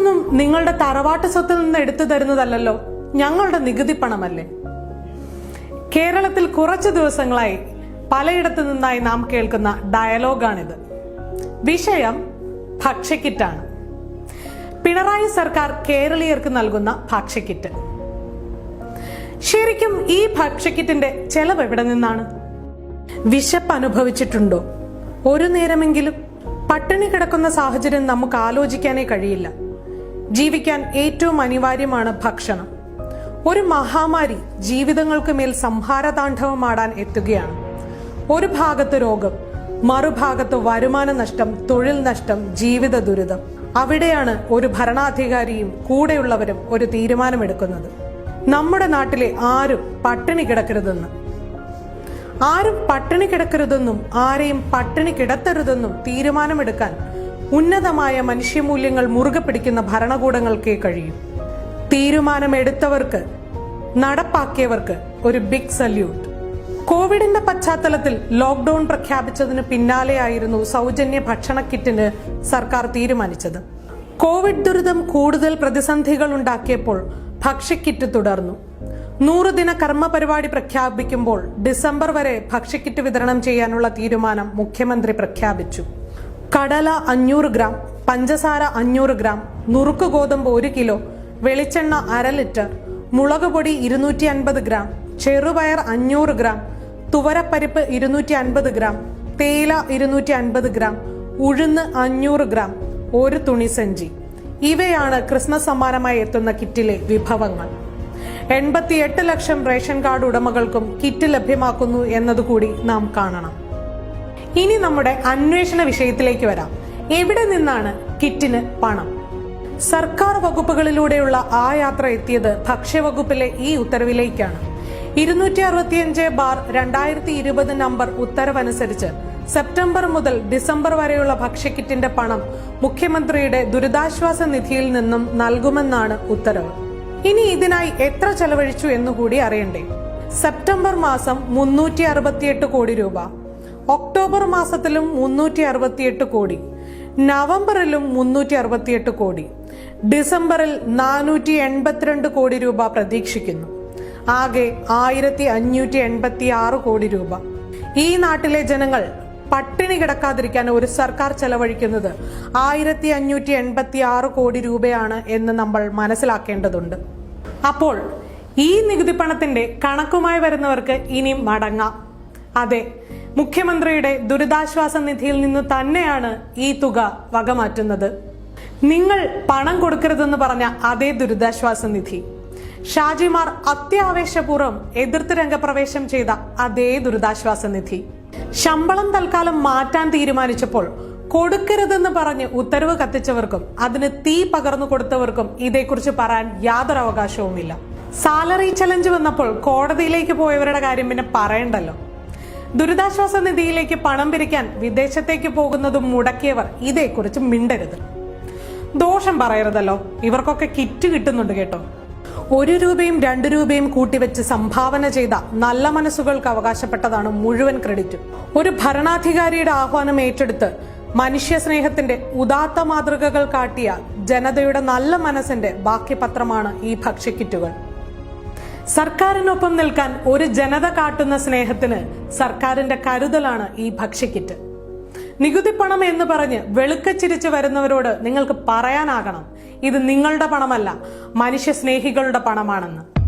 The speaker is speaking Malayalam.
ഇതൊന്നും നിങ്ങളുടെ തറവാട്ട് സ്വത്തിൽ നിന്ന് എടുത്തു തരുന്നതല്ലല്ലോ. ഞങ്ങളുടെ നികുതി പണമല്ലേ? കേരളത്തിൽ കുറച്ചു ദിവസങ്ങളായി പലയിടത്തു നിന്നായി നാം കേൾക്കുന്ന ഡയലോഗാണിത്. വിഷയം ഭക്ഷ്യക്കിറ്റാണ്. പിണറായി സർക്കാർ കേരളീയർക്ക് നൽകുന്ന ഭക്ഷ്യക്കിറ്റ്. ശരിക്കും ഈ ഭക്ഷ്യക്കിറ്റിന്റെ ചെലവ് എവിടെ നിന്നാണ്? വിശപ്പ് അനുഭവിച്ചിട്ടുണ്ടോ? ഒരു നേരമെങ്കിലും പട്ടിണി കിടക്കുന്ന സാഹചര്യം നമുക്ക് ആലോചിക്കാനേ കഴിയില്ല. ജീവിക്കാൻ ഏറ്റവും അനിവാര്യമാണ് ഭക്ഷണം. ഒരു മഹാമാരി ജീവിതങ്ങൾക്ക് മേൽ സംഹാരതാണ്ഡവമാടാൻ എത്തുകയാണ്. ഒരു ഭാഗത്ത് രോഗം മറുഭാഗത്ത് വരുമാന നഷ്ടം തൊഴിൽ നഷ്ടം ജീവിത ദുരിതം. അവിടെയാണ് ഒരു ഭരണാധികാരിയും കൂടെയുള്ളവരും ഒരു തീരുമാനമെടുക്കുന്നത്. നമ്മുടെ നാട്ടിലെ ആരും പട്ടിണി കിടക്കരുതെന്ന്. ആരും പട്ടിണി കിടക്കരുതെന്നും ആരെയും പട്ടിണി കിടത്തരുതെന്നും തീരുമാനമെടുക്കാൻ ഉന്നതമായ മനുഷ്യമൂല്യങ്ങൾ മുറുകെ പിടിക്കുന്ന ഭരണകൂടങ്ങൾക്കേ കഴിയും. തീരുമാനമെടുത്തവർക്ക് നടപ്പാക്കിയവർക്ക് ഒരു ബിഗ് സല്യൂട്ട് കോവിഡിന്റെ പശ്ചാത്തലത്തിൽ ലോക്ഡൌൺ പ്രഖ്യാപിച്ചതിന് പിന്നാലെയായിരുന്നു സൗജന്യ ഭക്ഷണ കിറ്റിന് സർക്കാർ തീരുമാനിച്ചത്. കോവിഡ് ദുരിതം കൂടുതൽ പ്രതിസന്ധികൾ ഉണ്ടാക്കിയപ്പോൾ ഭക്ഷ്യക്കിറ്റ് തുടർന്നു. നൂറ് ദിന കർമ്മ പരിപാടി പ്രഖ്യാപിക്കുമ്പോൾ ഡിസംബർ വരെ ഭക്ഷ്യക്കിറ്റ് വിതരണം ചെയ്യാനുള്ള തീരുമാനം മുഖ്യമന്ത്രി പ്രഖ്യാപിച്ചു. കടല അഞ്ഞൂറ് ഗ്രാം പഞ്ചസാര അഞ്ഞൂറ് ഗ്രാം നുറുക്ക് ഗോതമ്പ് ഒരു കിലോ വെളിച്ചെണ്ണ അര ലിറ്റർ മുളക് പൊടി ഇരുന്നൂറ്റി അൻപത് ഗ്രാം ചെറുപയർ അഞ്ഞൂറ് ഗ്രാം തുവരപ്പരിപ്പ് ഇരുന്നൂറ്റി അൻപത് ഗ്രാം തേയില ഇരുന്നൂറ്റി അൻപത് ഗ്രാം ഉഴുന്ന് അഞ്ഞൂറ് ഗ്രാം ഒരു തുണി സഞ്ചി. ഇവയാണ് ക്രിസ്മസ് സമ്മാനമായി എത്തുന്ന കിറ്റിലെ വിഭവങ്ങൾ. എൺപത്തിയെട്ട് ലക്ഷം റേഷൻ കാർഡ് ഉടമകൾക്കും കിറ്റ് ലഭ്യമാക്കുന്നു എന്നതുകൂടി നാം കാണണം. ഇനി നമ്മുടെ അന്വേഷണ വിഷയത്തിലേക്ക് വരാം. എവിടെ നിന്നാണ് കിറ്റിന് പണം? സർക്കാർ വകുപ്പുകളിലൂടെയുള്ള ആ യാത്ര എത്തിയത് ഭക്ഷ്യവകുപ്പിലെ ഈ ഉത്തരവിലേക്കാണ്. ഇരുന്നൂറ്റി അറുപത്തിയഞ്ച് ബാർ രണ്ടായിരത്തി ഇരുപത് നമ്പർ ഉത്തരവനുസരിച്ച് സെപ്റ്റംബർ മുതൽ ഡിസംബർ വരെയുള്ള ഭക്ഷ്യക്കിറ്റിന്റെ പണം മുഖ്യമന്ത്രിയുടെ ദുരിതാശ്വാസ നിധിയിൽ നിന്നും നൽകുമെന്നാണ് ഉത്തരവ്. ഇനി ഇതിനായി എത്ര ചെലവഴിച്ചു എന്നുകൂടി അറിയണ്ടേ. സെപ്റ്റംബർ മാസം മുന്നൂറ്റി അറുപത്തിയെട്ട് കോടി രൂപ. ഒക്ടോബർ മാസത്തിലും മുന്നൂറ്റി അറുപത്തിയെട്ട് കോടി. നവംബറിലും മുന്നൂറ്റി അറുപത്തിയെട്ട് കോടി. ഡിസംബറിൽ നാനൂറ്റി എൺപത്തിരണ്ട് കോടി രൂപ പ്രതീക്ഷിക്കുന്നു. ആകെ ആയിരത്തി അഞ്ഞൂറ്റി എൺപത്തി ആറ് കോടി രൂപ. ഈ നാട്ടിലെ ജനങ്ങൾ പട്ടിണി കിടക്കാതിരിക്കാൻ ഒരു സർക്കാർ ചെലവഴിക്കുന്നത് ആയിരത്തി അഞ്ഞൂറ്റി എൺപത്തി ആറ് കോടി രൂപയാണ് എന്ന് നമ്മൾ മനസ്സിലാക്കേണ്ടതുണ്ട്. അപ്പോൾ ഈ നികുതി പണത്തിന്റെ കണക്കുമായി വരുന്നവർക്ക് ഇനി മടങ്ങാം. അതെ മുഖ്യമന്ത്രിയുടെ ദുരിതാശ്വാസ നിധിയിൽ നിന്ന് തന്നെയാണ് ഈ തുക വകമാറ്റുന്നത്. നിങ്ങൾ പണം കൊടുക്കരുതെന്ന് പറഞ്ഞ അതേ ദുരിതാശ്വാസ നിധി. ഷാജിമാർ അത്യാവേശപൂർവം എതിർത്ത് രംഗപ്രവേശം ചെയ്ത അതേ ദുരിതാശ്വാസ നിധി. ശമ്പളം തൽക്കാലം മാറ്റാൻ തീരുമാനിച്ചപ്പോൾ കൊടുക്കരുതെന്ന് പറഞ്ഞ് ഉത്തരവ് കത്തിച്ചവർക്കും അതിന് തീ പകർന്നു കൊടുത്തവർക്കും ഇതേക്കുറിച്ച് പറയാൻ യാതൊരു അവകാശവുമില്ല സാലറി ചലഞ്ച് വന്നപ്പോൾ കോടതിയിലേക്ക് പോയവരുടെ കാര്യം പിന്നെ പറയണ്ടല്ലോ. ദുരിതാശ്വാസ നിധിയിലേക്ക് പണം പിരിക്കാൻ വിദേശത്തേക്ക് പോകുന്നതും മുടക്കിയവർ ഇതേക്കുറിച്ച് മിണ്ടരുത്. ദോഷം പറയരുതല്ലോ. ഇവർക്കൊക്കെ കിറ്റ് കിട്ടുന്നുണ്ട് കേട്ടോ. ഒരു രൂപയും രണ്ട് രൂപയും കൂട്ടിവെച്ച് സംഭാവന ചെയ്ത നല്ല മനസ്സുകൾക്ക് അവകാശപ്പെട്ടതാണ് മുഴുവൻ ക്രെഡിറ്റ്. ഒരു ഭരണാധികാരിയുടെ ആഹ്വാനം ഏറ്റെടുത്ത് മനുഷ്യ സ്നേഹത്തിന്റെ ഉദാത്ത മാതൃകകൾ കാട്ടിയ ജനതയുടെ നല്ല മനസ്സിന്റെ ബാക്കി പത്രമാണ് ഈ ഭക്ഷ്യക്കിറ്റുകൾ. സർക്കാരിനൊപ്പം നിൽക്കാൻ ഒരു ജനത കാട്ടുന്ന സ്നേഹത്തിന് സർക്കാരിന്റെ കരുതലാണ് ഈ ഭക്ഷ്യക്കിറ്റ്. നികുതി പണം എന്ന് പറഞ്ഞ് വെളുക്കച്ചിരിച്ച് വരുന്നവരോട് നിങ്ങൾക്ക് പറയാനാകണം. ഇത് നിങ്ങളുടെ പണമല്ല മനുഷ്യ സ്നേഹികളുടെ പണമാണെന്ന്.